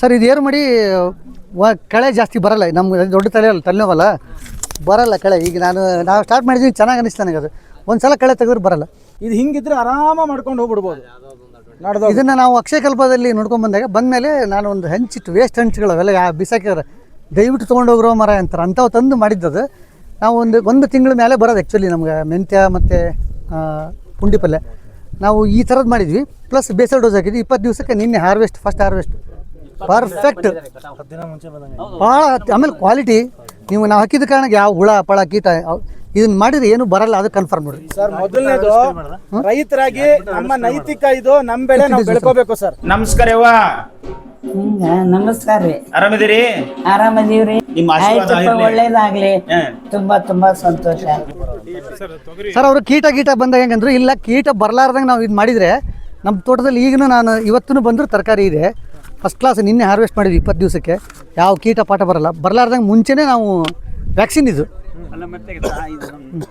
Sir ಇದು ಏನು ಮಾಡಿ ವ ಕಳೆ ಜಾಸ್ತಿ ಬರಲ್ಲ. ನಮ್ಗೆ ದೊಡ್ಡ ತಲೆ ಅಲ್ಲ ತಲೆನೋವಲ್ಲ. ಬರಲ್ಲ ಕಳೆ. ಈಗ ನಾನು ನಾವು ಸ್ಟಾರ್ಟ್ ಮಾಡಿದ್ವಿ ಚೆನ್ನಾಗಿ ಅನಿಸ್ತು ನನಗೆ ಅದು. ಒಂದು ಸಲ ಕಳೆ ತೆಗೆದ್ರೆ ಬರಲ್ಲ. ಇದು ಹಿಂಗಿದ್ರೆ ಆರಾಮ ಮಾಡ್ಕೊಂಡು ಹೋಗ್ಬಿಡ್ಬೋದು. ನಾಡ್ದು ಇದನ್ನು ನಾವು ಅಕ್ಷಯ ಕಲ್ಪದಲ್ಲಿ ನೋಡ್ಕೊಂಡು ಬಂದಾಗ ಬಂದಮೇಲೆ ನಾನು ಒಂದು ಹಂಚಿಟ್ಟು ವೇಸ್ಟ್ ಹಂಚುಗಳು ಅವೆಲ್ಲ ಯಾ ಬಿಸಾಕಿದ್ರೆ ದಯವಿಟ್ಟು ತೊಗೊಂಡು ಹೋಗ್ರೋ ಮರ ಅಂತಾರೆ. ಅಂಥವು ತಂದು ಮಾಡಿದ್ದದು. ನಾವು ಒಂದು ಒಂದು ತಿಂಗಳ ಮೇಲೆ ಬರೋದು ಆ್ಯಕ್ಚುಲಿ ನಮ್ಗೆ ಮೆಂತ್ಯ ಮತ್ತು ಪುಂಡಿ ಪಲ್ಯ. ನಾವು ಈ ಥರದ್ದು ಮಾಡಿದ್ವಿ. ಪ್ಲಸ್ ಬೇಸಲ್ ಡೋಸ್ ಹಾಕಿದ್ವಿ. ಇಪ್ಪತ್ತು ದಿವಸಕ್ಕೆ ನಿನ್ನೆ ಹಾರ್ವೆಸ್ಟ್ ಫಸ್ಟ್ ಹಾರ್ವೆಸ್ಟ್ ಪರ್ಫೆಕ್ಟ್ ಭಾಳ ಆಮೇಲೆ ಕ್ವಾಲಿಟಿ ನೀವು ನಾವು ಹಾಕಿದ ಕಾರಣಕ್ಕೆ ಯಾವ ಹುಳ ಪಳ ಕೀಟ ಇದನ್ನ ಮಾಡಿದ್ರೆ ಏನು ಬರಲ್ಲ ಅದು ಕನ್ಫರ್ಮ್ ನೋಡ್ರಿ ಸರ್ ಮೊದಲನೇದು ರೈತರಾಗಿ ನಮ್ಮ ನೈತಿಕ ಇದು ನಮ್ಮ ಬೆಳೆ ನಾವು ಬೆಳ್ಕೋಬೇಕು ಸರ್. ನಮಸ್ಕಾರ ಯವ್ವ. ನಮಸ್ಕಾರ ರೀ. ಆರಾಮಿದ್ದೀರಿ? ಆರಾಮದೀವ್ರಿ? ನಿಮ್ಮ ಆಶೀರ್ವಾದ ಇರ್ಲಿ. ಒಳ್ಳೇದಾಗ್ಲಿ. ಹಾ. ತುಂಬಾ ತುಂಬಾ ಸಂತೋಷ. ಸರ್ ಅವರು ಕೀಟ ಗೀಟ ಬಂದಾಗ ಹೆಂಗಂದ್ರು ಇಲ್ಲ ಕೀಟ ಬರಲಾರ್ದಂಗೆ ನಾವು ಇದು ಮಾಡಿದರೆ ನಮ್ಮ ತೋಟದಲ್ಲಿ ಈಗ ನಾನು ಇವತ್ತೂ ಬಂದರೂ ತರಕಾರಿ ಇದೆ. ಫಸ್ಟ್ ಕ್ಲಾಸ್ ನಿನ್ನೆ ಹಾರ್ವೆಸ್ಟ್ ಮಾಡಿದ್ವಿ ಇಪ್ಪತ್ತು ದಿವಸಕ್ಕೆ. ಯಾವ ಕೀಟ ಪಾಠ ಬರಲ್ಲ. ಬರಲಾರ್ದಂಗೆ ಮುಂಚೆನೇ ನಾವು ವ್ಯಾಕ್ಸಿನ್ ಇದು. ಅಲ್ಲ ಮತ್ತೆ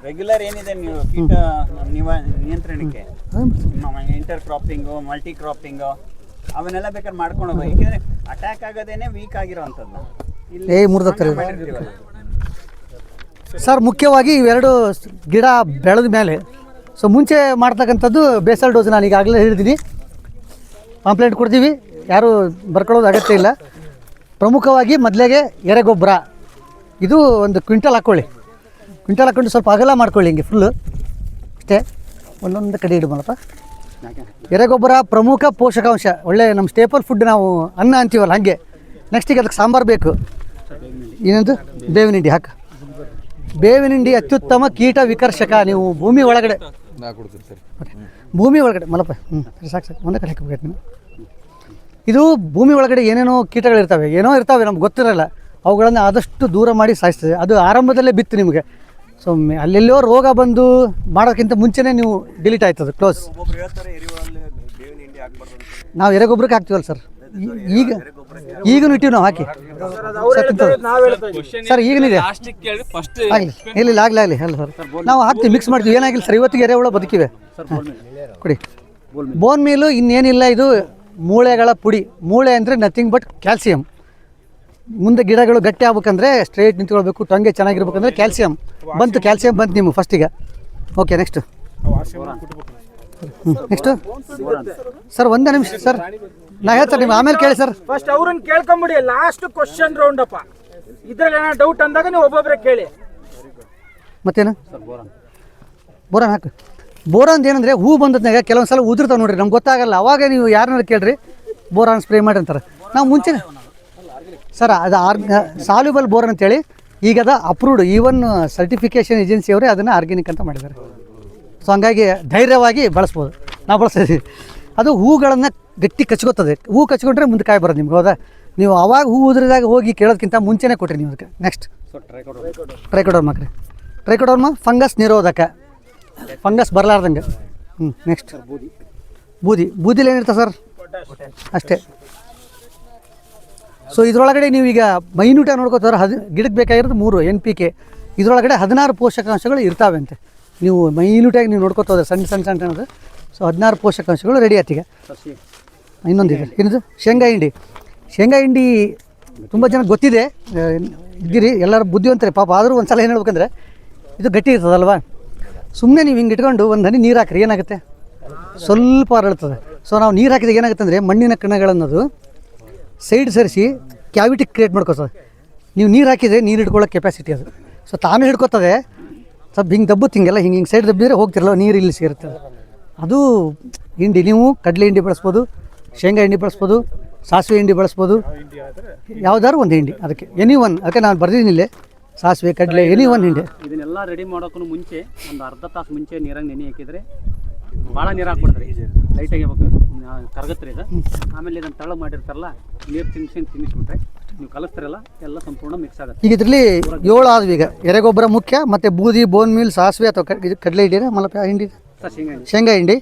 ರೆಗ್ಯುಲರ್ ಏನಿದೆ ನೀವು ಕೀಟ ನಿಯಂತ್ರಣಕ್ಕೆ? ಇಂಟರ್ ಕ್ರಾಪಿಂಗು ಮಲ್ಟಿ ಕ್ರಾಪಿಂಗು ಅವನ್ನೆಲ್ಲ ಬೇಕಾದ್ರೆ ಮಾಡ್ಕೊಂಡು ಯಾಕೆಂದ್ರೆ ಅಟ್ಯಾಕ್ ಆಗೋದೇನೆ ವೀಕ್ ಆಗಿರೋವಂಥದ್ದು ಏ ಮಾಡಿರ್ತೀವಲ್ಲ. ಸರ್ ಮುಖ್ಯವಾಗಿ ಇವೆರಡು ಗಿಡ ಬೆಳೆದ ಮೇಲೆ. ಸೊ ಮುಂಚೆ ಮಾಡ್ತಕ್ಕಂಥದ್ದು ಬೇಸಲ್ ಡೋಸ್ ನಾನು ಈಗಾಗಲೇ ಹೇಳಿದ್ದೀನಿ. ಕಂಪ್ಲೇಂಟ್ ಕೊಡ್ತೀವಿ. ಯಾರೂ ಬರ್ಕೊಳ್ಳೋದು ಅಗತ್ಯ ಇಲ್ಲ. ಪ್ರಮುಖವಾಗಿ ಮೊದಲಿಗೆ ಎರೆಗೊಬ್ಬರ. ಇದು ಒಂದು ಕ್ವಿಂಟಲ್ ಹಾಕ್ಕೊಳ್ಳಿ ಕ್ವಿಂಟಲ್ ಹಾಕ್ಕೊಂಡು ಸ್ವಲ್ಪ ಅಗಲ ಮಾಡ್ಕೊಳ್ಳಿ ಹಿಂಗೆ ಫುಲ್ಲು ಅಷ್ಟೇ. ಒಂದೊಂದು ಕಡೆ ಎರೆ ಎರೆಗೊಬ್ಬರ ಪ್ರಮುಖ ಪೋಷಕಾಂಶ. ಒಳ್ಳೆ ನಮ್ಮ ಸ್ಟೇಪಲ್ ಫುಡ್ ನಾವು ಅನ್ನ ಅಂತೀವಲ್ಲ ಹಾಗೆ. ನೆಕ್ಸ್ಟಿಗೆ ಅದಕ್ಕೆ ಸಾಂಬಾರು ಬೇಕು. ಏನಂದು ಬೇವಿನ ಹಿಂಡಿ ಹಾಕ. ಬೇವಿನ ಹಿಂಡಿ ಅತ್ಯುತ್ತಮ ಕೀಟ ವಿಕರ್ಷಕ. ನೀವು ಭೂಮಿ ಒಳಗಡೆ. ಭೂಮಿ ಒಳಗಡೆ ಮಲಪ ಹ್ಞೂ ಸಾಕು ಸಾಕು. ಒಂದೇ ಕಡೆ ಹಾಕಬೇಕು ನೀನು ಇದು ಭೂಮಿ ಒಳಗಡೆ ಏನೇನೋ ಕೀಟಗಳಿರ್ತವೆ ಏನೋ ಇರ್ತವೆ ನಮ್ಗೆ ಗೊತ್ತಿರಲ್ಲ. ಅವುಗಳನ್ನು ಆದಷ್ಟು ದೂರ ಮಾಡಿ ಸಾಯಿಸ್ತದೆ. ಅದು ಆರಂಭದಲ್ಲೇ ಬಿತ್ತು ನಿಮಗೆ. ಸೊ ಅಲ್ಲೆಲ್ಲೋ ರೋಗ ಬಂದು ಮಾಡೋಕ್ಕಿಂತ ಮುಂಚೆನೇ ನೀವು ಡಿಲೀಟ್ ಆಯ್ತದೆ ಕ್ಲೋಸ್. ನಾವು ಎರೆಗೊಬ್ಬರಕ್ಕೆ ಹಾಕ್ತೀವಲ್ಲ ಸರ್? ಈಗ ಈಗನು ಇಟ್ಟಿವಿ ನಾವು ಹಾಕಿ. ಸರ್ ಈಗನಿದೆ? ಆಗಲಿ ಇಲ್ಲ ಇಲ್ಲ ಆಗಲಿ ಆಗಲಿ ಅಲ್ಲ ಸರ್. ನಾವು ಹಾಕ್ತೀವಿ ಮಿಕ್ಸ್ ಮಾಡ್ತೀವಿ. ಏನಾಗಿಲ್ಲ ಸರ್ ಇವತ್ತಿಗೆ ಎರೆಹುಳ ಬದುಕಿವೆ. ಕೊಡಿ. ಬೋನ್ ಮೀಲು ಇನ್ನೇನಿಲ್ಲ ಇದು ಮೂಳೆಗಳ ಪುಡಿ. ಮೂಳೆ ಅಂದರೆ ನಥಿಂಗ್ ಬಟ್ ಕ್ಯಾಲ್ಸಿಯಂ ಮುಂದೆ ಗಿಡಗಳು ಗಟ್ಟಿ ಆಗ್ಬೇಕಂದ್ರೆ ಸ್ಟ್ರೈಟ್ ನಿಂತ್ಕೊಳ್ಬೇಕು ಟೊಂಗೆ ಚೆನ್ನಾಗಿರ್ಬೇಕಂದ್ರೆ ಕ್ಯಾಲ್ಸಿಯಂ ಬಂತು ಕ್ಯಾಲ್ಸಿಯಂ ಬಂತು ನಿಮ್ಮ ಫಸ್ಟಿಗೆ ಓಕೆ ನೆಕ್ಸ್ಟ್ ನೆಕ್ಸ್ಟು ಸರ್ ಒಂದೇ ನಿಮಿಷ ಸರ್ ನಾ ಹೇಳ್ತಾರೆ ನಿಮ್ಗೆ ಆಮೇಲೆ ಕೇಳಿ ಸರ್ ಫಸ್ಟ್ ಅವ್ರನ್ನ ಕೇಳ್ಕೊಂಬಿಡಿ ಲಾಸ್ಟ್ ಕ್ವಶನ್ ರೌಂಡ್ ಅಪ್ಪ. ಇದ್ರಲ್ಲಿ ಏನೋ ಡೌಟ್ ಅಂದಾಗ ನೀವು ಒಬ್ಬೊಬ್ಬರೇ ಕೇಳಿ. ಮತ್ತೇನು? ಬೋರನ್ ಹಾಕು. ಬೋರಾನ್ ಏನಂದರೆ ಹೂ ಬಂದದ್ನಾಗ ಕೆಲವೊಂದು ಸಲ ಉದುರ್ತಾವೆ ನೋಡ್ರಿ ನಮ್ಗೆ ಗೊತ್ತಾಗಲ್ಲ. ಅವಾಗ ನೀವು ಯಾರನ್ನ ಕೇಳ್ರಿ ಬೋರಾನ್ ಸ್ಪ್ರೇ ಮಾಡಿ ಅಂತಾರೆ. ನಾವು ಮುಂಚೆ ಸರ್ ಅದು ಆರ್ ಸಾಲ್ಯುಬಲ್ ಬೋರ್ ಅಂತೇಳಿ ಈಗ ಅದು ಅಪ್ರೂವ್ಡ್ ಈವನ್ ಸರ್ಟಿಫಿಕೇಷನ್ ಏಜೆನ್ಸಿ ಅವರೇ ಅದನ್ನು ಆರ್ಗ್ಯಾನಿಕ್ ಅಂತ ಮಾಡಿದ್ದಾರೆ. ಸೊ ಹಂಗಾಗಿ ಧೈರ್ಯವಾಗಿ ಬಳಸ್ಬೋದು. ನಾವು ಬಳಸ್ತೀವಿ. ಅದು ಹೂಗಳನ್ನು ಗಟ್ಟಿ ಕಚ್ಕೋತದೆ. ಹೂ ಕಚ್ಕೊಂಡ್ರೆ ಮುಂದೆ ಕಾಯಿ ಬರೋದು ನಿಮ್ಗೆ ಹೌದಾ? ನೀವು ಅವಾಗ ಹೂ ಉದುರಿದಾಗ ಹೋಗಿ ಕೇಳೋದಕ್ಕಿಂತ ಮುಂಚೆನೇ ಕೊಟ್ಟಿರಿ ನೀವು ಅದಕ್ಕೆ. ನೆಕ್ಸ್ಟ್ ಟ್ರೈಕೋಡರ್ಮ ಹಾಕ್ರಿ ಟ್ರೈಕೋಡರ್ಮ ಫಂಗಸ್ ನಿರೋಧಕ. ಫಂಗಸ್ ಬರಲಾರ್ದಂಗೆ. ಹ್ಞೂ ನೆಕ್ಸ್ಟ್ ಬೂದಿ. ಬೂದಿಲಿ ಏನಿರ್ತದೆ ಸರ್? ಅಷ್ಟೇ. ಸೊ ಇದರೊಳಗಡೆ ನೀವು ಈಗ ಮೈನೂಟ ನೋಡ್ಕೋತಾರೆ ಹದಿ ಗಿಡಕ್ಕೆ ಬೇಕಾಗಿರೋದು ಮೂರು ಎನ್ ಪಿ ಕೆ ಇದರೊಳಗಡೆ ಹದಿನಾರು ಪೋಷಕಾಂಶಗಳು ಇರ್ತಾವೆ ಅಂತೆ ನೀವು ಮೈನ್ಯೂಟಾಗಿ ನೀವು ನೋಡ್ಕೋತ ಸಣ್ಣ ಸಣ್ಣ ಸಣ್ಣ ಸಣ್ಣದು ಸೊ ಹದಿನಾರು ಪೋಷಕಾಂಶಗಳು ರೆಡಿ ಆಯ್ತೀಗ ಇನ್ನೊಂದಿದೆ ಏನಿದು? ಶೇಂಗಾ ಹಿಂಡಿ. ಶೇಂಗಾ ಹಿಂಡಿ ತುಂಬ ಜನ ಗೊತ್ತಿದೆ. ಇದ್ದೀರಿ, ಎಲ್ಲರೂ ಬುದ್ಧಿವಂತರೇ, ಪಾಪ ಆದರೂ ಒಂದು ಸಲ ಏನು ಹೇಳ್ಬೇಕಂದ್ರೆ, ಇದು ಗಟ್ಟಿ ಇರ್ತದಲ್ವಾ? ಸುಮ್ಮನೆ ನೀವು ಹಿಂಗೆ ಇಟ್ಕೊಂಡು ಒಂದು ಹನಿ ನೀರು ಹಾಕ್ರಿ, ಏನಾಗುತ್ತೆ? ಸ್ವಲ್ಪ ಅರಳುತ್ತದೆ ಸೊ ನಾವು ನೀರು ಹಾಕಿದಾಗ ಏನಾಗುತ್ತೆ ಅಂದರೆ ಮಣ್ಣಿನ ಕಣಗಳನ್ನೋದು ಸೈಡ್ ಸರಿಸಿ ಕ್ಯಾವಿಟಿ ಕ್ರಿಯೇಟ್ ಮಾಡ್ಕೋತದೆ ನೀವು ನೀರು ಹಾಕಿದರೆ ನೀರು ಹಿಡ್ಕೊಳ್ಳೋ ಕೆಪಾಸಿಟಿ ಅದು. ಸೊ ತಾನು ಹಿಡ್ಕೋತದೆ ಸ್ವಲ್ಪ ಹಿಂಗೆ ದಬ್ಬು ತಿಂಗೆಲ್ಲ ಹಿಂಗೆ ಹಿಂಗೆ ಸೈಡ್ ದಬ್ಬಿದ್ರೆ ಹೋಗ್ತಿರಲ್ಲ, ನೀರು ಇಲ್ಲಿ ಸೇರುತ್ತೆ ಅದು. ಹಿಂಡಿ ನೀವು ಕಡಲೆ ಹಿಂಡಿ ಬಳಸ್ಬೋದು, ಶೇಂಗಾ ಹಿಂಡಿ ಬಳಸ್ಬೋದು, ಸಾಸಿವೆ ಹಿಂಡಿ ಬಳಸ್ಬೋದು, ಯಾವ್ದಾದ್ರು ಒಂದು ಹಿಂಡಿ, ಅದಕ್ಕೆ ಎನಿ ಒನ್ ಅದಕ್ಕೆ ನಾನು ಬರ್ದಿದ್ದೀನಿ ಸಾಸಿವೆ ಕಡಲೆ ಎನಿ ಒನ್ ಹಿಂಡಿ. ಇದನ್ನೆಲ್ಲ ರೆಡಿ ಮಾಡೋಕ್ಕೂ ಮುಂಚೆ ಒಂದು ಅರ್ಧ ತಾಸು ಮುಂಚೆ ನೀರಾಗ ನೆನೆ ಹಾಕಿದ್ರೆ ಭಾಳ ನೀರು ಹಾಕ್ಬಿಡ್ತಾರೆ ಲೈಟ್ ಆಗಿರ್ಬೇಕು ಕರಗತ್ರಿ ಇದು. ಆಮೇಲೆ ಇದನ್ನು ತಳ ಮಾಡಿರ್ತಾರಲ್ಲ ನೀರು ತಿನ್ಸಿ ತಿನ್ನಿಸ್ಬಿಟ್ರೆ ನೀವು ಕಲಿಸ್ತಿರಲ್ಲ ಎಲ್ಲ ಸಂಪೂರ್ಣ ಮಿಕ್ಸ್ ಆಗುತ್ತೆ. ಈಗ ಇದರಲ್ಲಿ ಏಳು ಆದ್ವಿ ಈಗ. ಎರೆಗೊಬ್ಬರ ಮುಖ್ಯ ಮತ್ತು ಬೂದಿ ಬೋನ್ ಮೀಲ್ ಸಾಸಿವೆ ಅಥವಾ ಕಡಲೆ ಹಿಂಡಿ? ಮಲಪ ಹಿಂಡಿ. ಶೇಂಗಾ ಹಿಂಡಿ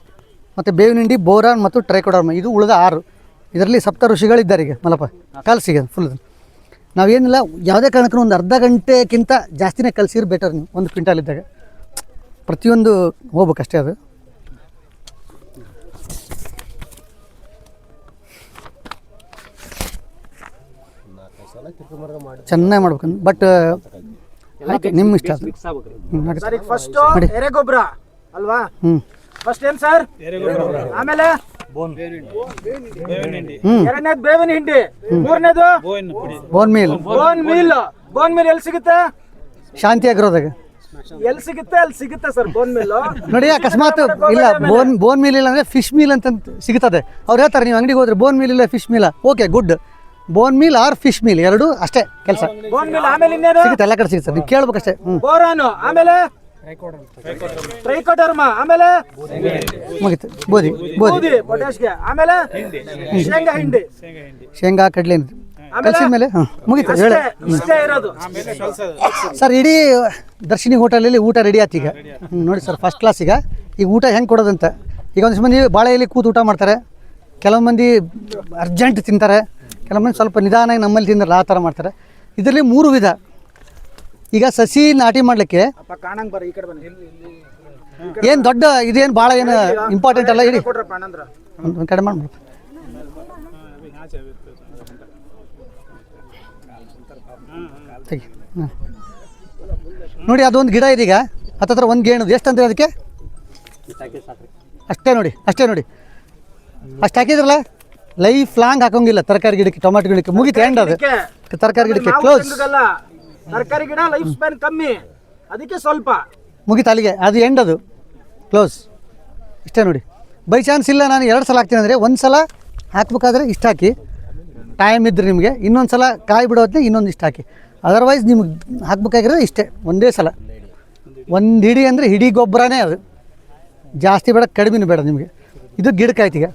ಮತ್ತು ಬೇವಿನ ಹಿಂಡಿ ಬೋರಾನ್ ಮತ್ತು ಟ್ರೈಕೋಡಾರ್ಮ ಇದು ಉಳಿದ ಆರು. ಇದರಲ್ಲಿ ಸಪ್ತ ಋಷಿಗಳಿದ್ದಾರೆ ಈಗ ಮಲಪ ಕಲಸಿಗೆ ಫುಲ್ ನಾವೇನಿಲ್ಲ ಯಾವುದೇ ಕಾರಣಕ್ಕೂ ಒಂದು ಅರ್ಧ ಗಂಟೆಗಿಂತ ಜಾಸ್ತಿನೇ ಕಲಸಿದ್ರೆ ಬೆಟರ್ ನೀವು ಒಂದು ಕ್ವಿಂಟಲ್ ಇದ್ದಾಗ. ಪ್ರತಿಯೊಂದು ಹೋಗ್ಬೇಕಷ್ಟೇ ಅದು. ಚೆನ್ನಾಗಿ ಮಾಡ್ಬೇಕು ಬಟ್ ಆಯ್ತು ನಿಮ್ಮ ಇಷ್ಟ ಫಸ್ಟ್ ಎರೆಗೊಬ್ಬರ ಅಲ್ವಾ? ಫಸ್ಟ್ ಏನ್ ಸರ್ ಆಮೇಲೆ? ಎರಡನೇದು ಬೇವಿನ ಹಿಂಡಿ. ಮೂರನೇದು bone meal bone meal bone meal ಎಲ್ಲಿ ಸಿಗುತ್ತೆ? ಶಾಂತಿ ಆಗಿರೋದಾಗ ಎಲ್ಲಿ ಸಿಗುತ್ತೆ? ಅಲ್ಲಿ ಸಿಗುತ್ತೆ ಸರ್ ಬೋನ್ ಮೀಲ್ ನೋಡಿ ಅಕಸ್ಮಾತ್ ಇಲ್ಲ ಬೋನ್ ಬೋನ್ ಮೀಲ್ ಇಲ್ಲ ಅಂದ್ರೆ ಫಿಶ್ ಮೀಲ್ ಅಂತ ಸಿಗುತ್ತದೆ. ಅವ್ರು ಹೇಳ್ತಾರೆ ನೀವು ಅಂಗಡಿಗೆ ಹೋದ್ರೆ ಬೋನ್ ಮೀಲ್ ಇಲ್ಲ fish meal okay good bone meal or fish meal ಎರಡು ಅಷ್ಟೇ ಕೆಲಸ. ಬೋನ್ ಮೀಲ್ ಆಮೇಲೆ ಇನ್ನೇನು? ಸಿಗುತ್ತೆ ಎಲ್ಲ ಕಡೆ ಸಿಗುತ್ತೆ. ನೀವು ಕೇಳ್ಬೇಕಷ್ಟೇ ಬೋರಾನು ಆಮೇಲೆ? ಟ್ರೈಕೋಡರ್ಮ ಆಮೇಲೆ ಮುಗಿತು. ಬೋದಿ ಬೋದಿ ಪೊಟ್ಯಾಶ್ಗೆ ಆಮೇಲೆ ಶೇಂಗಾ ಹಿಂಡಿ. ಶೇಂಗಾ ಕಡಲೆ ಕಲಿಸಿದ ಮೇಲೆ? ಹಾಂ ಮುಗೀತು ಹೇಳಿ. ಸರ್ ಇಡೀ ದರ್ಶಿನಿ ಹೋಟೆಲಲ್ಲಿ ಊಟ ರೆಡಿ ಆಯ್ತು ಈಗ. ನೋಡಿ ಸರ್ ಫಸ್ಟ್ ಕ್ಲಾಸ್ ಈಗ. ಈಗ ಊಟ ಹೆಂಗೆ ಕೊಡೋದಂತ? ಈಗ ಒಂದಿಷ್ಟು ಮಂದಿ ಬಾಳೆ ಎಲೆ ಕೂತು ಊಟ ಮಾಡ್ತಾರೆ. ಕೆಲವೊಂದು ಮಂದಿ ಅರ್ಜೆಂಟ್ ತಿಂತಾರೆ. ಕೆಲವು ಮಂದಿ ಸ್ವಲ್ಪ ನಿಧಾನಾಗಿ ನಮ್ಮಲ್ಲಿ ತಿಂದ್ರೆ ಆ ಥರ ಮಾಡ್ತಾರೆ. ಇದರಲ್ಲಿ ಮೂರು ವಿಧ. ಈಗ ಸಸಿ ನಾಟಿ ಮಾಡ್ಲಿಕ್ಕೆ ಏನು ದೊಡ್ಡ ಇದೇನು ಭಾಳ ಏನು ಇಂಪಾರ್ಟೆಂಟ್ ಅಲ್ಲ ಹೇಳಿ ಕಡೆ ಹಾಂ. ನೋಡಿ ಅದೊಂದು ಗಿಡ ಇದೀಗ. ಹತ್ತತ್ರ ಒಂದು ಗೇಣದು. ಎಷ್ಟು ಅಂತ ಅದಕ್ಕೆ? ಅಷ್ಟೇ ನೋಡಿ ಅಷ್ಟೇ ನೋಡಿ. ಅಷ್ಟು ಹಾಕಿದ್ರಲ್ಲ? ಲೈಫ್ ಲಾಂಗ್ ಹಾಕೋಂಗಿಲ್ಲ ತರಕಾರಿ ಗಿಡಕ್ಕೆ ಟೊಮೆಟೊ ಗಿಡಕ್ಕೆ. ಮುಗಿತು ಎಂಡ್ ಅದು. ತರಕಾರಿ ಗಿಡಕ್ಕೆ ಕ್ಲೋಸ್ ತರಕಾರಿ ಗಿಡ ಲೈಫ್ ಸ್ಪ್ಯಾನ್ ಕಮ್ಮಿ. ಅದಕ್ಕೆ ಸ್ವಲ್ಪ. ಮುಗಿತ ಅಲ್ಲಿಗೆ ಅದು ಎಂಡ್ ಅದು ಕ್ಲೋಸ್ ಇಷ್ಟೇ ನೋಡಿ. ಬೈ ಚಾನ್ಸ್ ಇಲ್ಲ ನಾನು ಎರಡು ಸಲ ಹಾಕ್ತೀನಿ ಅಂದರೆ ಒಂದು ಸಲ ಹಾಕ್ಬೇಕಾದ್ರೆ ಇಷ್ಟು ಹಾಕಿ. ಟೈಮ್ ಇದ್ರೆ ನಿಮಗೆ, ಇನ್ನೊಂದು ಸಲ ಕಾಯಿ ಬಿಡೋತ್ತೆ ಇನ್ನೊಂದು ಇಷ್ಟು ಹಾಕಿ. ಅದರ್ವೈಸ್ ನಿಮ್ಗೆ ಹಾಕ್ಬೇಕಾಗಿರೋದು ಇಷ್ಟೇ, ಒಂದೇ ಸಲ. ಒಂದು ಹಿಡಿ ಅಂದರೆ ಹಿಡಿ ಗೊಬ್ಬರನೇ ಅದು. ಜಾಸ್ತಿ ಬೇಡ, ಕಡಿಮೆನೂ ಬೇಡ ನಿಮಗೆ. ಇದು ಗಿಡಕಾಯ್ತಿಗೆ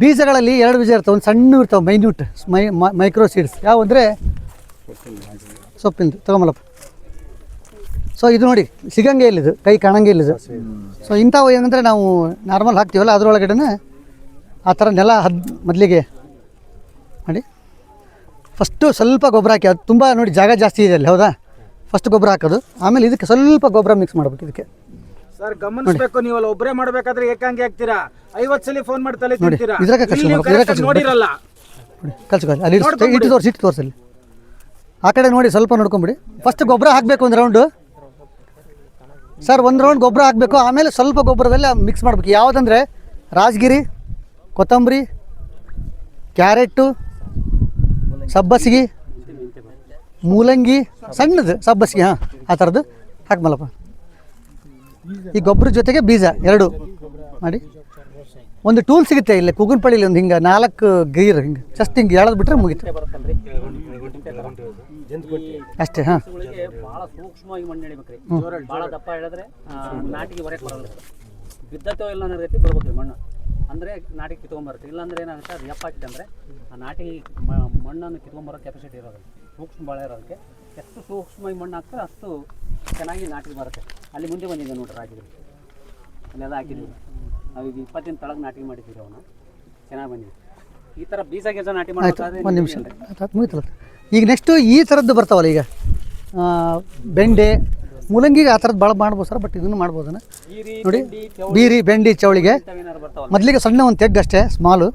ಬೀಜಗಳಲ್ಲಿ ಎರಡು ಬೀಜ ಇರ್ತವೆ, ಒಂದು ಸಣ್ಣ ಇರ್ತವೆ ಮೈನ್ಯೂಟ್ ಮೈ ಮೈಕ್ರೋ ಸೀಡ್ಸ್ ಯಾವ ಸೊಪ್ಪಿಂದು ತಗೊಂಬಲ್ಲಪ್ಪ ಸೊ ಇದು ನೋಡಿ ಸಿಗಂಗೆ ಇಲ್ಲ ಇದು ಕೈ ಕಾಣಂಗೆ ಇಲ್ಲಿದು. ಸೊ ಇಂಥವು ಏನಂದರೆ ನಾವು ನಾರ್ಮಲ್ ಹಾಕ್ತೀವಲ್ಲ ಅದರೊಳಗಡೆನೆ ಆ ಥರ ನೆಲ ಹದ್ ಮೊದಲಿಗೆ ನೋಡಿ ಫಸ್ಟು ಸ್ವಲ್ಪ ಗೊಬ್ಬರ ಹಾಕಿ ಅದು ತುಂಬ ನೋಡಿ ಜಾಗ ಜಾಸ್ತಿ ಇದೆ ಅಲ್ಲಿ ಹೌದಾ? ಫಸ್ಟ್ ಗೊಬ್ಬರ ಹಾಕೋದು ಆಮೇಲೆ ಇದಕ್ಕೆ ಸ್ವಲ್ಪ ಗೊಬ್ಬರ ಮಿಕ್ಸ್ ಮಾಡ್ಬೇಕು ಇದಕ್ಕೆ. ಸರ್ ಗಮನಿಸಬೇಕು ನೀವಲ್ಲ ಒಬ್ಬರೇ ಮಾಡಬೇಕಾದ್ರೆ ಏಕಾಂಗಿ ಆಗ್ತೀರಾ? ಐವತ್ತು ಸಲ ಫೋನ್ ಮಾಡಿ ತಲೆ ನೋಡಿ, ಇದ್ರಾಗ ನೀವು ಖರ್ಚು ನೋಡಿರಲ್ಲ. ಕಳ್ಸಿ ಅಲ್ಲಿ. ಇಟ್ಟು ತೋರಿಸಿ ಇಟ್ಟು ತೋರಿಸಲ್ಲಿ ಆ ಕಡೆ ನೋಡಿ ಸ್ವಲ್ಪ ನೋಡ್ಕೊಂಬಿಡಿ. ಫಸ್ಟ್ ಗೊಬ್ಬರ ಹಾಕಬೇಕು ಒಂದು ರೌಂಡು ಸರ್ ಒಂದು ರೌಂಡ್ ಗೊಬ್ಬರ ಹಾಕಬೇಕು. ಆಮೇಲೆ ಸ್ವಲ್ಪ ಗೊಬ್ಬರದಲ್ಲಿ ಮಿಕ್ಸ್ ಮಾಡಬೇಕು. ಯಾವುದಂದರೆ ರಾಜಗಿರಿ, ಕೊತ್ತಂಬರಿ ಕ್ಯಾರೆಟು ಸಬ್ಬಸಿಗೆ, ಮೂಲಂಗಿ, ಸಣ್ಣದು ಸಬ್ಬಸಿಗೆ, ಹಾಂ, ಆ ಥರದ್ದು ಹಾಕ್ಮಲ್ಲಪ್ಪ. ಈ ಗೊಬ್ಬರ ಜೊತೆಗೆ ಬೀಜ ಎರಡು. ಮಾಡಿ. ಒಂದು ಟೂಲ್ ಸಿಗುತ್ತೆ ಇಲ್ಲಿ ಕುಗುನ್ಪಳ್ಳಿಲಿ ಒಂದು ಹಿಂಗೆ ನಾಲ್ಕು ಗೀರ್ ಹಿಂಗೆ. ಜಸ್ಟ್ ಹಿಂಗೆ ಎಳೆದು ಬಿಟ್ರೆ ಮುಗೀತು. ಅಷ್ಟೇ ಹಾಂ. ಗಳಿಗೆ ಭಾಳ ಸೂಕ್ಷ್ಮವಾಗಿ ಮಣ್ಣು ಎಳಿಬೇಕ್ರಿ ಭಾಳ ದಪ್ಪ ಹೇಳಿದ್ರೆ ನಾಟಿಗೆ ಹೊರಗೆ ಬರಲ್ಲ ಬಿದ್ದತ್ತೋ ಇಲ್ಲ ಅನ್ನೋ ರೀತಿ ಬಿಡ್ಬೇಕ್ರಿ ಮಣ್ಣು. ಅಂದರೆ ನಾಟಿಗೆ ಕಿತ್ಕೊಂಬರುತ್ತೆ. ಇಲ್ಲಾಂದ್ರೆ ಏನಾಗುತ್ತೆ ಅದು ಎಪ್ಪ ಹಾಕಿದೆ ಅಂದರೆ ಆ ನಾಟಿ ಮಣ್ಣನ್ನು ಕಿತ್ಕೊಂಬರೋ ಕೆಪಾಸಿಟಿ ಇರೋದು. ಸೂಕ್ಷ್ಮ ಭಾಳ ಇರೋದಕ್ಕೆ. ಎಷ್ಟು ಸೂಕ್ಷ್ಮವಾಗಿ ಮಣ್ಣು ಹಾಕ್ತಾರೆ ಅಷ್ಟು ಚೆನ್ನಾಗಿ ನಾಟಿಗೆ ಬರುತ್ತೆ. ಅಲ್ಲಿ ಮುಂದೆ ಬಂದಿದೆ ನೋಡ್ರಿ ರಾಜ್ಯದಲ್ಲಿ ಅಲ್ಲೆಲ್ಲ ಹಾಕಿದ್ದೀವಿ ನಾವು ಈಗ ಇಪ್ಪತ್ತಿನ ತಳಗೆ ನಾಟಿ ಮಾಡಿದ್ದೀವಿ ಅವನು ಚೆನ್ನಾಗಿ ಬಂದಿದೆ. ಈ ಥರ ಬೀಜ ಗೀಜ ನಾಟಿ ಒಂದು ನಿಮಿಷ. ಈಗ ನೆಕ್ಸ್ಟು ಈ ಥರದ್ದು ಬರ್ತಾವಲ್ಲ ಈಗ? ಬೆಂಡೆ, ಮೂಲಂಗಿಗೆ ಆ ಥರದ್ದು ಭಾಳ ಮಾಡ್ಬೋದು ಸರ್ ಬಟ್ ಇದನ್ನು ಮಾಡ್ಬೋದನ್ನ ನೋಡಿ, ಬೀರಿ, ಬೆಂಡಿ ಚವಳಿಗೆ ಮೊದಲಿಗೆ ಸಣ್ಣ ಒಂದು ತೆಗ್ಗು ಅಷ್ಟೇ ಸ್ಮಾಲು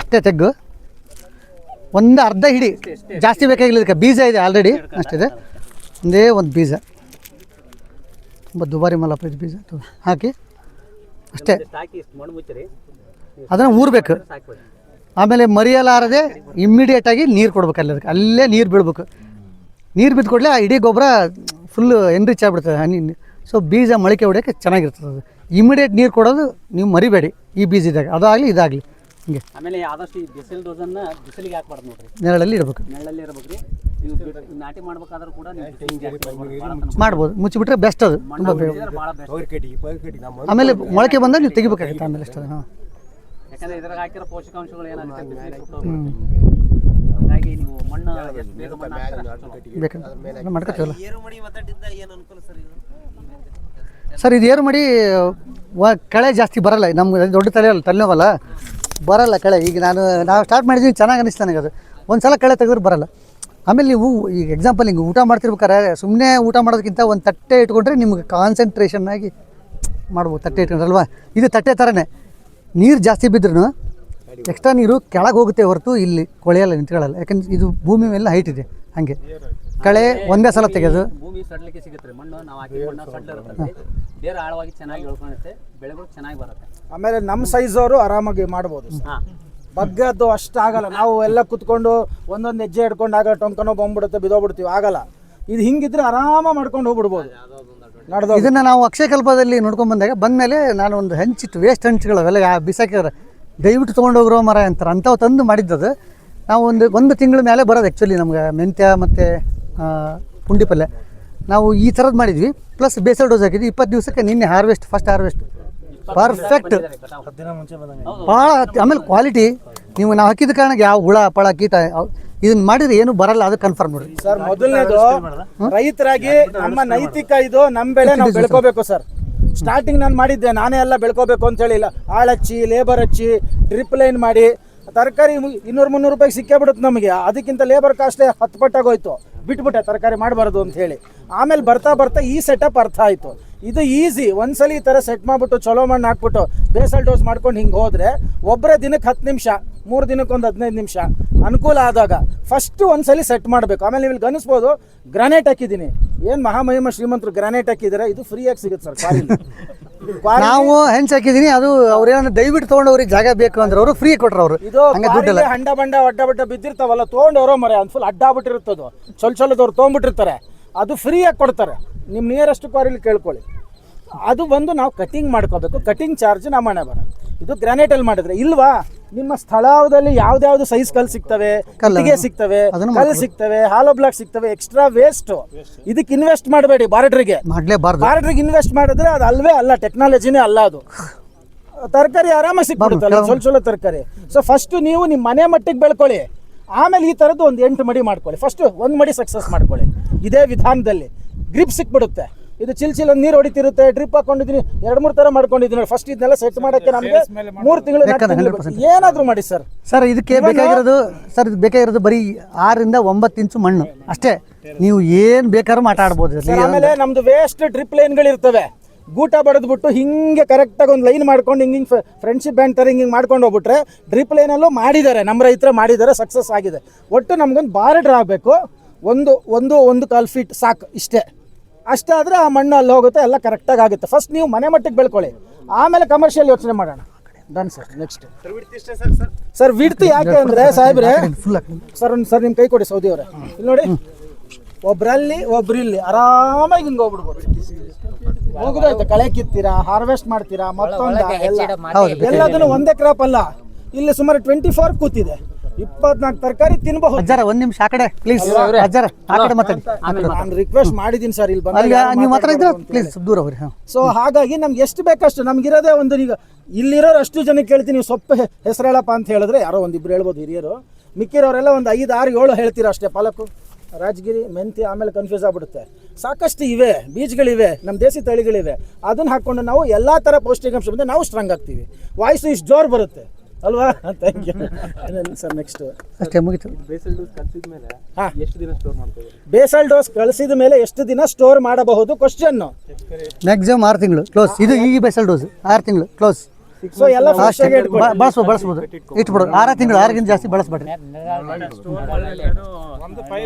ಅಷ್ಟೇ ತೆಗ್ಗು. ಒಂದು ಅರ್ಧ ಹಿಡಿ, ಜಾಸ್ತಿ ಬೇಕಾಗಿಲ್ಲ ಇದಕ್ಕೆ, ಬೀಜ ಇದೆ ಆಲ್ರೆಡಿ ಅಷ್ಟಿದೆ. ಒಂದೇ ಒಂದು ಬೀಜ. ತುಂಬ ದುಬಾರಿ ಮಲ್ಲಪ್ಪ ಇದು ಬೀಜ. ಹಾಕಿ. ಅಷ್ಟೇ. ಅದನ್ನು ಊರಬೇಕು. ಆಮೇಲೆ ಮರಿಯಲಾರದೆ ಇಮ್ಮಿಡಿಯೇಟಾಗಿ ನೀರು ಕೊಡ್ಬೇಕು ಅಲ್ಲಿ ಅದಕ್ಕೆ ಅಲ್ಲೇ ನೀರು ಬಿಡ್ಬೇಕು ನೀರು ಬಿದ್ದ ಕೂಡಲೇ ಆ ಇಡೀ ಗೊಬ್ಬರ ಫುಲ್ ಎನ್ರಿಚ್ ಆಗ್ಬಿಡ್ತದೆ ಹನಿ. ಸೊ ಬೀಜ ಮೊಳಕೆ ಹೊಡೆಯೋಕ್ಕೆ ಚೆನ್ನಾಗಿರ್ತದೆ ಅದು. ಇಮಿಡಿಯೇಟ್ ನೀರು ಕೊಡೋದು ನೀವು ಮರಿಬೇಡಿ ಈ ಬೀಜದಾಗ ಅದಾಗಲಿ ಇದಾಗಲಿ. ಹಿಂಗೆ. ಆಮೇಲೆ ಆದಷ್ಟು ಈ ಬಿಸಿಲು ಡೋಸನ್ನ ಬಿಸಿಲಿಗೆ ಹಾಕ್ಬಾರ್ದು ನೋಡ್ರಿ. ನೆರಳಲ್ಲಿ ಇರ್ಬೇಕು. ನೆರಳಲ್ಲಿ ಇರ್ಬೇಕು ನೀವು ಬಿಟ್ಟು ನಾಟಿ ಮಾಡ್ಬೇಕಾದ್ರೂ ಕೂಡ ನೀವು ಬಿಸಿಲಿಗೆ ಜಾಸ್ತಿ ಬಿಡ್ಬಾರ್ದು. ಭಾಳ ತನಕ. ಮಾಡ್ಬೋದು. ಮುಚ್ಚಿಬಿಟ್ರೆ ಬೆಸ್ಟ್ ಅದು. ತುಂಬ ಬೇಗ ಭಾಳ ಆಮೇಲೆ ಮೊಳಕೆ ಬಂದಾಗ ನೀವು ತೆಗಿಬೇಕಾಗುತ್ತೆ ಆಮೇಲೆ ಅಷ್ಟೇ. ಹಾಂ. ಯಾಕಂದ್ರೆ ಇದ್ರಾಗ ಹಾಕಿರೋ ಪೋಷಕಾಂಶಗಳು ಏನಾಗುತ್ತೆ ಬಿಸಿಲಿಗೆ ಹಾಗಾಗಿ ನೀವು ಮಣ್ಣು ಎಷ್ಟು ಬೇಗ ಮಣ್ಣು ಹಾಕ್ತೀರ? ಅಷ್ಟು ಚಲೋ. ಬೇಕಂತ ಮಾಡ್ಕೊತೀವಲ್ಲ ಸರ್ ಇದು? ಏನು ಮಾಡಿ ವ ಕಳೆ ಜಾಸ್ತಿ ಬರಲ್ಲ. ನಮ್ಗೆ ಅದು ದೊಡ್ಡ ತಲೆ ಅಲ್ಲ ತಲೆನೋವಲ್ಲ. ಬರಲ್ಲ ಕಳೆ. ಈಗ ನಾನು ನಾವು ಸ್ಟಾರ್ಟ್ ಮಾಡಿದ್ದೀನಿ ಚೆನ್ನಾಗಿ ಅನಿಸ್ತು ನನಗೆ ಅದು. ಒಂದು ಸಲ ಕಳೆ ತೆಗೆದ್ರೆ ಬರಲ್ಲ. ಆಮೇಲೆ ನೀವು ಈಗ ಎಕ್ಸಾಂಪಲ್ ಹಿಂಗೆ ಊಟ ಮಾಡ್ತಿರ್ಬೇಕಾರೆ ಸುಮ್ಮನೆ ಊಟ ಮಾಡೋದಕ್ಕಿಂತ ಒಂದು ತಟ್ಟೆ ಇಟ್ಕೊಂಡ್ರೆ ನಿಮ್ಗೆ ಕಾನ್ಸಂಟ್ರೇಷನ್ ಆಗಿ ಮಾಡ್ಬೋದು. ತಟ್ಟೆ ಇಟ್ಕೊಂಡ್ರಲ್ವಾ ಇದು ತಟ್ಟೆ ಥರನೇ ನೀರು ಜಾಸ್ತಿ ಬಿದ್ರೂ ಎಕ್ಸ್ಟ್ರಾ ನೀರು ಕೆಳಗೆ ಹೋಗುತ್ತೆ ಹೊರತು ಇಲ್ಲಿ ಕೊಳೆಯಲ್ಲ ನಿಂತ್ಕೊಳ್ಳಲ್ಲ. ಯಾಕಂದ್ರೆ ಇದು ಭೂಮಿ ಮೇಲೆ ಹೈಟ್ ಇದೆ ಹಾಗೆ. ಕಳೆ ಒಂದೇ ಸಲ ತೆಗೆದು. ಭೂಮಿ ಸಡ್ಲಿಕ್ಕೆ ಸಿಗುತ್ತೆ ಮಣ್ಣು ನಾವು ಹಾಕಿ ಮಣ್ಣು ಸಡ್ಲಿರುತ್ತೆ ಬೇರೆ ಆಳವಾಗಿ ಚೆನ್ನಾಗಿ ಬೆಳ್ಕೊಳುತ್ತೆ ಬೆಳೆಗಳು ಚೆನ್ನಾಗಿ ಬರುತ್ತೆ. ಆಮೇಲೆ ನಮ್ಮ ಸೈಜ್ ಅವರು ಆರಾಮಾಗಿ ಮಾಡ್ಬೋದು ಬಗ್ಗದ್ದು ಅಷ್ಟು ಆಗಲ್ಲ. ನಾವು ಎಲ್ಲ ಕುತ್ಕೊಂಡು ಒಂದೊಂದು ಹೆಜ್ಜೆ ಹಿಡ್ಕೊಂಡು ಆಗ ಟೊಂಕನೋ ಬಂದ್ಬಿಡುತ್ತೆ ಬಿದೋಗ್ಬಿಡ್ತೀವಿ ಆಗಲ್ಲ. ಇದು ಹಿಂಗಿದ್ರೆ ಆರಾಮ ಮಾಡ್ಕೊಂಡು ಹೋಗ್ಬಿಡ್ಬೋದು. ಇದನ್ನು ನಾವು ಅಕ್ಷಯಕಲ್ಪದಲ್ಲಿ ನೋಡ್ಕೊಂಡ್ ಬಂದಾಗ ಬಂದಮೇಲೆ ನಾನು ಒಂದು ಹೆಂಚಿಟ್ಟು ವೇಸ್ಟ್ ಹಂಚುಗಳು ಅವೆಲ್ಲ ಯಾ ಬಿಸಾಕಿದ್ರೆ ದಯವಿಟ್ಟು ತೊಗೊಂಡು ಹೋಗಿರೋ ಮರ ಅಂತಾರೆ ಅಂಥವು ತಂದು ಮಾಡಿದ್ದದು. ನಾವು ಒಂದು ಒಂದು ತಿಂಗಳ ಮೇಲೆ ಬರೋದು ಆ್ಯಕ್ಚುಲಿ ನಮ್ಗೆ ಮೆಂತ್ಯ ಮತ್ತು ಪುಂಡಿ ಪಲ್ಯ ನಾವು ಈ ಥರದ್ದು ಮಾಡಿದ್ವಿ. ಪ್ಲಸ್ ಬೇಸಲ್ ಡೋಸ್ ಹಾಕಿದ್ವಿ. ಇಪ್ಪತ್ತು ದಿವಸಕ್ಕೆ ನಿನ್ನೆ ಹಾರ್ವೆಸ್ಟ್ ಫಸ್ಟ್ ಹಾರ್ವೆಸ್ಟ್ ಪರ್ಫೆಕ್ಟ್ ಭಾಳ ಆಮೇಲೆ ಕ್ವಾಲಿಟಿ ನೀವು ನಾವು ಹಾಕಿದ ಕಾರಣಕ್ಕೆ ಯಾವ ಹುಳ ಪಳ ಕೀಟ ಇದನ್ನ ಮಾಡಿದ್ರೆ ಏನು ಬರಲ್ಲ ಅದು ಕನ್ಫರ್ಮ್ ನೋಡಿ. ಸರ್ ಮೊದಲನೇದು ರೈತರಾಗಿ ನಮ್ಮ ನೈತಿಕ ಇದು ನಮ್ಮ ಬೆಳೆ ನಾವು ಬೆಳ್ಕೋಬೇಕು ಸರ್. ಸ್ಟಾರ್ಟಿಂಗ್ ನಾನು ಮಾಡಿದ್ದೆ ನಾನೇ ಎಲ್ಲ ಬೆಳ್ಕೋಬೇಕು ಅಂತ ಹೇಳಿಲ್ಲ. ಆಳ್ ಹಚ್ಚಿ ಲೇಬರ್ ಹಚ್ಚಿ ಡ್ರಿಪ್ ಲೈನ್ ಮಾಡಿ ತರಕಾರಿ ಇನ್ನೂರು ಮುನ್ನೂರು ರೂಪಾಯಿಗೆ ಸಿಕ್ಕೇ ಬಿಡುತ್ತೆ ನಮಗೆ. ಅದಕ್ಕಿಂತ ಲೇಬರ್ ಕಾಸ್ಟೇ ಹತ್ತು ಪಟ್ಟಾಗೋಯ್ತು ಬಿಟ್ಬಿಟ್ಟೆ ತರಕಾರಿ ಮಾಡಬಾರ್ದು ಅಂತ ಹೇಳಿ. ಆಮೇಲೆ ಬರ್ತಾ ಬರ್ತಾ ಈ ಸೆಟಪ್ ಅರ್ಥ ಆಯಿತು. ಇದು ಈಸಿ ಒಂದ್ಸಲಿ ಈ ಥರ ಸೆಟ್ ಮಾಡಿಬಿಟ್ಟು ಚಲೋ ಮಣ್ಣು ಹಾಕ್ಬಿಟ್ಟು ಬೇಸಲ್ ಡೋಸ್ ಮಾಡ್ಕೊಂಡು ಹಿಂಗೆ ಹೋದರೆ ಒಬ್ಬರೇ ದಿನಕ್ಕೆ ಹತ್ತು ನಿಮಿಷ ಮೂರು ದಿನಕ್ಕೆ ಒಂದು ಹದಿನೈದು ನಿಮಿಷ ಅನುಕೂಲ ಆದಾಗ ಫಸ್ಟ್ ಒಂದ್ಸಲಿ ಸೆಟ್ ಮಾಡಬೇಕು. ಆಮೇಲೆ ನೀವು ಇಲ್ಲಿ ಗನಿಸ್ಬೋದು ಗ್ರಾನೈಟ್ ಹಾಕಿದ್ದೀನಿ. ಏನು ಮಹಾಮಹಿಮ ಶ್ರೀಮಂತರು ಗ್ರಾನೈಟ್ ಹಾಕಿದ್ದಾರೆ ಇದು ಫ್ರೀಯಾಗಿ ಸಿಗುತ್ತೆ ಸರ್ ಕ್ವಾರಿಲಿ ನಾವು ಹೆಂಚ್ ಹಾಕಿದೀನಿ ಅದು ಅವ್ರೇನು ದಯವಿಟ್ಟು ತೊಗೊಂಡು ಅವ್ರಿಗೆ ಜಾಗ ಬೇಕು ಅಂದ್ರೆ ಅವರು ಫ್ರೀ ಕೊಟ್ರ ಅವರು ಇದು ಹಂಗೆ ದುಡ್ಡಲ್ಲ. ಕ್ವಾರಿಲಿ ಹಂಡ ಬಂಡ ಅಡ್ಡ ಬಡ್ಡ ಬಿದ್ದಿರ್ತಾವಲ್ಲ ತೊಗೊಂಡು ಅವರೋ ಮರೆ ಅಡ್ಡಾ ಫುಲ್ ಅಡ್ಡಾಬಿಟ್ಟಿರುತ್ತದು ಚೊಲ್ ಚೊಲದವ್ರು ತೊಗೊಂಡ್ಬಿಟ್ಟಿರ್ತಾರೆ ಅದು ಫ್ರೀಯಾಗಿ ಕೊಡ್ತಾರೆ. ನಿಮ್ಮ ನಿಯರೆಸ್ಟ್ ಕ್ವಾರಿಲಿ ಕೇಳ್ಕೊಳ್ಳಿ. ಅದು ಬಂದು ನಾವು ಕಟಿಂಗ್ ಮಾಡ್ಕೋಬೇಕು. ಕಟಿಂಗ್ ಚಾರ್ಜ್ ನಮ್ಮ ಹಣೆ ಬರ. ಇದು ಗ್ರಾನೈಟಲ್ಲಿ ಮಾಡಿದ್ರೆ. ಇಲ್ವಾ? ನಿಮ್ಮ ಸ್ಥಳದಲ್ಲಿ ಯಾವ್ದಾವ್ದು ಸೈಜ್ ಕಲ್ ಸಿಗ್ತವೆ? ಕಲ್ಲಿಗೆ ಸಿಗ್ತವೆ ಕಲ್ ಸಿಗ್ತವೆ ಹಾಲೋ ಬ್ಲಾಕ್ ಸಿಗ್ತವೆ ಎಕ್ಸ್ಟ್ರಾ ವೇಸ್ಟ್ ಇದಕ್ಕೆ ಇನ್ವೆಸ್ಟ್ ಮಾಡಬೇಡಿ ಬಾರ್ಡ್ರಿಗೆ. ಬಾರ್ಡ್ರಿಗೆ ಇನ್ವೆಸ್ಟ್ ಮಾಡಿದ್ರೆ ಅದು ಅಲ್ವೇ ಅಲ್ಲ ಟೆಕ್ನಾಲಜಿನೇ ಅಲ್ಲ ಅದು. ತರಕಾರಿ ಆರಾಮಾಗಿ ಸಿಕ್ಬಿಡುತ್ತಲ್ಲ ಚೊಲ್ ಚೊಲೋ ತರಕಾರಿ. ಸೊ ಫಸ್ಟ್ ನೀವು ನಿಮ್ಮ ಮನೆ ಮಟ್ಟಿಗೆ ಬೆಳ್ಕೊಳ್ಳಿ. ಆಮೇಲೆ ಈ ಥರದ್ದು ಒಂದು ಎಂಟು ಮಡಿ ಮಾಡ್ಕೊಳ್ಳಿ. ಫಸ್ಟ್ ಒಂದು ಮಡಿ ಸಕ್ಸಸ್ ಮಾಡ್ಕೊಳ್ಳಿ. ಇದೇ ವಿಧಾನದಲ್ಲಿ ಗ್ರಿಪ್ ಸಿಕ್ಬಿಡುತ್ತೆ. ಇದು ಚಿಲ್ ಚಿಲ್ ನೀರು ಹೊಡಿತಿರುತ್ತೆ ಡ್ರಿಪ್ ಹಾಕೊಂಡಿದ್ದೀನಿ ಎರಡು ಮೂರು ಥರ ಮಾಡ್ಕೊಂಡಿದ್ದೀನಿ ಫಸ್ಟ್ ಇದನ್ನೆಲ್ಲ ಸೆಟ್ ಮಾಡೋಕ್ಕೆ ನಮಗೆ ಮೂರು ತಿಂಗಳು ನಾಲ್ಕು ತಿಂಗಳು ಏನಾದರೂ ಮಾಡಿ ಸರ್. ಸರ್ ಇದಕ್ಕೆ ಬೇಕಾಗಿರೋದು ಸರ್ ಇದು ಬೇಕಾಗಿರೋದು ಬರೀ ಆರರಿಂದ ಒಂಬತ್ತು ಇಂಚು ಮಣ್ಣು. ಅಷ್ಟೇ. ನೀವು ಏನು ಬೇಕಾದ್ರೂ ಮಾತಾಡ್ಬೋದು. ಆಮೇಲೆ ನಮ್ದು ವೇಸ್ಟ್ ಡ್ರಿಪ್ ಲೈನ್ಗಳು ಇರ್ತವೆ ಗೂಟ ಬಡದ್ಬಿಟ್ಟು ಹಿಂಗೆ ಕರೆಕ್ಟಾಗಿ ಒಂದು ಲೈನ್ ಮಾಡ್ಕೊಂಡು ಹಿಂಗೆ ಹಿಂಗೆ ಫ್ರೆಂಡ್ಶಿಪ್ ಬ್ಯಾಂಡ್ ಥರ ಹಿಂಗೆ ಮಾಡ್ಕೊಂಡು ಹೋಗ್ಬಿಟ್ರೆ ಡ್ರಿಪ್ ಲೈನಲ್ಲೂ ಮಾಡಿದ್ದಾರೆ. ನಮ್ಮ ರೈತರ ಮಾಡಿದ್ದಾರೆ ಸಕ್ಸಸ್ ಆಗಿದೆ. ಒಟ್ಟು ನಮ್ಗೊಂದು ಬಾರ್ಡ್ರ್ ಆಗಬೇಕು. ಒಂದು ಒಂದು ಒಂದು ಕಾಲು ಫೀಟ್ ಸಾಕು ಇಷ್ಟೇ. ಅಷ್ಟಾದರೆ ಆ ಮಣ್ಣು ಅಲ್ಲಿ ಹೋಗುತ್ತೆ ಎಲ್ಲ ಕರೆಕ್ಟಾಗಿ ಆಗುತ್ತೆ. ಫಸ್ಟ್ ನೀವು ಮನೆ ಮಟ್ಟಿಗೆ ಬೆಳ್ಕೊಳ್ಳಿ. ಆಮೇಲೆ ಕಮರ್ಷಿಯಲ್ ಯೋಚನೆ ಮಾಡೋಣ. ಡನ್ ಸರ್ ನೆಕ್ಸ್ಟ್ ಸರ್ ವಿಡ್ತು ಯಾಕೆ ಅಂದರೆ ಸಾಹೇಬ್ರೆ ಫುಲ್ ಸರ್ ಒಂದು ಸರ್ ನಿಮ್ಮ ಕೈ ಕೊಡಿ ಸೌದಿ ಅವರೇ. ಇಲ್ಲಿ ನೋಡಿ. ಒಬ್ರಲ್ಲಿ ಒಬ್ರು ಇಲ್ಲಿ. ಆರಾಮಾಗಿ ಹಿಂಗೆ ಹೋಗ್ಬಿಡ್ಬೋದು. ಹೋಗುದಾಯ್ತು ಕಳೆ ಕಿತ್ತೀರಾ ಹಾರ್ವೆಸ್ಟ್ ಮಾಡ್ತೀರಾ ಮತ್ತೊಂದು ಎಲ್ಲ. ಎಲ್ಲದನ್ನು ಒಂದೇ ಕ್ರಾಪ್ ಅಲ್ಲ. ಇಲ್ಲಿ ಸುಮಾರು ಟ್ವೆಂಟಿ ಫೋರ್ ಕೂತಿದೆ. ಇಪ್ಪತ್ನಾಲ್ಕು ತರಕಾರಿ ತಿನ್ಬಹುದು. ಅಜ್ಜಾರ ಒಂದ್ ನಿಮಿಷ ಆ ಕಡೆ ಪ್ಲೀಸ್ ಅಜ್ಜಾರ ಆ ಕಡೆ ಮಾತಾಡಿ. ನಾನು ರಿಕ್ವೆಸ್ಟ್ ಮಾಡಿದೀನಿ ಸರ್ ಇಲ್ಲಿ ಬಂದಾಗ ನೀವು ಮಾತ್ರ ಇದ್ರೆ ಪ್ಲೀಸ್ ದೂರ ಹೋಗ್ರಿ ಹಾಂ. ಸೊ ಹಾಗಾಗಿ ನಮ್ಗೆ ಎಷ್ಟು ಬೇಕಷ್ಟು ನಮ್ಗಿರೋದೇ ಒಂದು ಈಗ ಇಲ್ಲಿರೋರು ಅಷ್ಟು ಜನಕ್ಕೆ ಕೇಳ್ತೀನಿ ನೀವು ಸೊಪ್ಪು ಹೆಸರು ಹೇಳಪ್ಪ ಅಂತ ಹೇಳಿದ್ರೆ ಯಾರೋ ಒಂದಿಬ್ರು ಹೇಳ್ಬೋದು ಹಿರಿಯರು. ಮಿಕ್ಕಿರೋರೆಲ್ಲ ಒಂದು ಐದು ಆರು ಏಳು ಹೇಳ್ತೀರಾ ಅಷ್ಟೇ ಪಾಲಕು ರಾಜಗಿರಿ ಮೆಂತಿ ಆಮೇಲೆ ಕನ್ಫ್ಯೂಸ್ ಆಗ್ಬಿಡುತ್ತೆ. ಸಾಕಷ್ಟು ಇವೆ ಬೀಜಗಳಿವೆ ನಮ್ಮ ದೇಸಿ ತಳಿಗಳಿವೆ. ಅದನ್ನು ಹಾಕ್ಕೊಂಡು ನಾವು ಎಲ್ಲ ಥರ ಪೌಷ್ಟಿಕಾಂಶ ಬಂದರೆ ನಾವು ಸ್ಟ್ರಾಂಗ್ ಆಗ್ತೀವಿ. ವಾಯ್ಸು ಇಷ್ಟು ಜೋರು ಬರುತ್ತೆ. ಅಲ್ವಾ? ಥ್ಯಾಂಕ್ ಯು ಸರ್ ನೆಕ್ಸ್ಟ್ ಅಷ್ಟೇ ಮುಗೀತು. ಹಾಂ. ಬೇಸಲ್ ಡೋಸ್ ಕಳಿಸಿದ ಮೇಲೆ ಎಷ್ಟು ದಿನ ಸ್ಟೋರ್ ಮಾಡಬಹುದು? ಕ್ವಶನ್ನು ಮ್ಯಾಕ್ಸಿಮಮ್ ಆರು ತಿಂಗಳು. ಕ್ಲೋಸ್ ಇದು ಈ ಬೇಸಲ್ ಡೋಸ್ ಆರು ತಿಂಗಳು. ಕ್ಲೋಸ್ ಸೊ ಎಲ್ಲ ಫ್ರೆಶ್ ಆಗಿ ಇಟ್ಕೊಳ್ಳಿ. ಬಳಸ್ಬೋದು ಬಳಸ್ಬೋದು. ಇಟ್ಬಿಡೋದು ಆರು ತಿಂಗಳು ಆರಿಗಿಂತ ಜಾಸ್ತಿ ಬಳಸ್ಬೇಡ್ರಿ.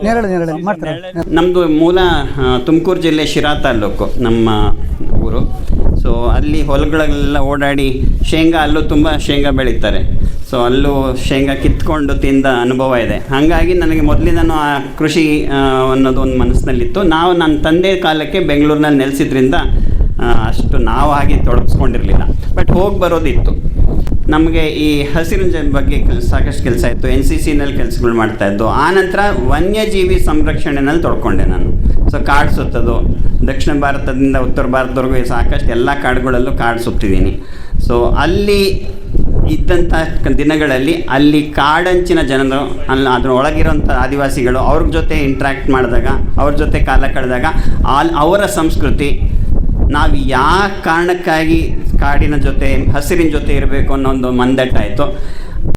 ನೆರಳು ನೆರಳು ಮಾಡ್ತಾರೆ. ನಮ್ಮದು ಮೂಲ ತುಮಕೂರು ಜಿಲ್ಲೆ ಶಿರಾ ತಾಲೂಕು ನಮ್ಮ ಊರು. ಸೊ ಅಲ್ಲಿ ಹೊಲಗಳೆಲ್ಲ ಓಡಾಡಿ ಶೇಂಗಾ ಅಲ್ಲೂ ತುಂಬ ಶೇಂಗಾ ಬೆಳೀತಾರೆ. ಸೊ ಅಲ್ಲೂ ಶೇಂಗಾ ಕಿತ್ಕೊಂಡು ತಿಂದ ಅನುಭವ ಇದೆ. ಹಾಗಾಗಿ ನನಗೆ ಮೊದಲಿಂದನೂ ಆ ಕೃಷಿ ಆ, ಅನ್ನೋದು ಒಂದು ಮನಸ್ಸಿನಲ್ಲಿತ್ತು. ನಾವು ನನ್ನ ತಂದೆ ಕಾಲಕ್ಕೆ ಬೆಂಗಳೂರಿನಲ್ಲಿ ನೆಲೆಸಿದ್ರಿಂದ ಅಷ್ಟು ನಾವು ಹಾಗೆ ತೊಡಗಿಸ್ಕೊಂಡಿರಲಿಲ್ಲ. ಬಟ್ ಹೋಗಿ ಬರೋದಿತ್ತು. ನಮಗೆ ಈ ಹಸಿರಿನ ಜ- ಬಗ್ಗೆ ಸಾಕಷ್ಟು ಕೆಲಸ ಇತ್ತು. ಎನ್ ಸಿ ಸಿನಲ್ಲಿ ಕೆಲಸಗಳು ಮಾಡ್ತಾ ಇದ್ದು. ಆನಂತರ ವನ್ಯಜೀವಿ ಸಂರಕ್ಷಣೆನಲ್ಲಿ ತೊಡ್ಕೊಂಡೆ ನಾನು. ಸೊ ಕಾಡು ಸುತ್ತೋದು. ದಕ್ಷಿಣ ಭಾರತದಿಂದ ಉತ್ತರ ಭಾರತದವರೆಗೂ ಸಾಕಷ್ಟು ಎಲ್ಲ ಕಾಡುಗಳಲ್ಲೂ ಕಾಡು ಸುತ್ತಿದ್ದೀನಿ. ಸೊ ಅಲ್ಲಿ ಇದ್ದಂಥ ದಿನಗಳಲ್ಲಿ ಅಲ್ಲಿ ಕಾಡಂಚಿನ ಜನರು, ಅಲ್ಲಿ ಅದರ ಒಳಗಿರೋಂಥ ಆದಿವಾಸಿಗಳು ಅವ್ರ ಜೊತೆ ಇಂಟ್ರ್ಯಾಕ್ಟ್ ಮಾಡಿದಾಗ, ಅವ್ರ ಜೊತೆ ಕಾಲ ಕಳೆದಾಗ ಅಲ್ಲಿ ಅವರ ಸಂಸ್ಕೃತಿ ನಾವು ಯಾವ ಕಾರಣಕ್ಕಾಗಿ ಕಾಡಿನ ಜೊತೆ ಹಸಿರಿನ ಜೊತೆ ಇರಬೇಕು ಅನ್ನೋ ಒಂದು ಮಂದಟ್ಟಾಯಿತು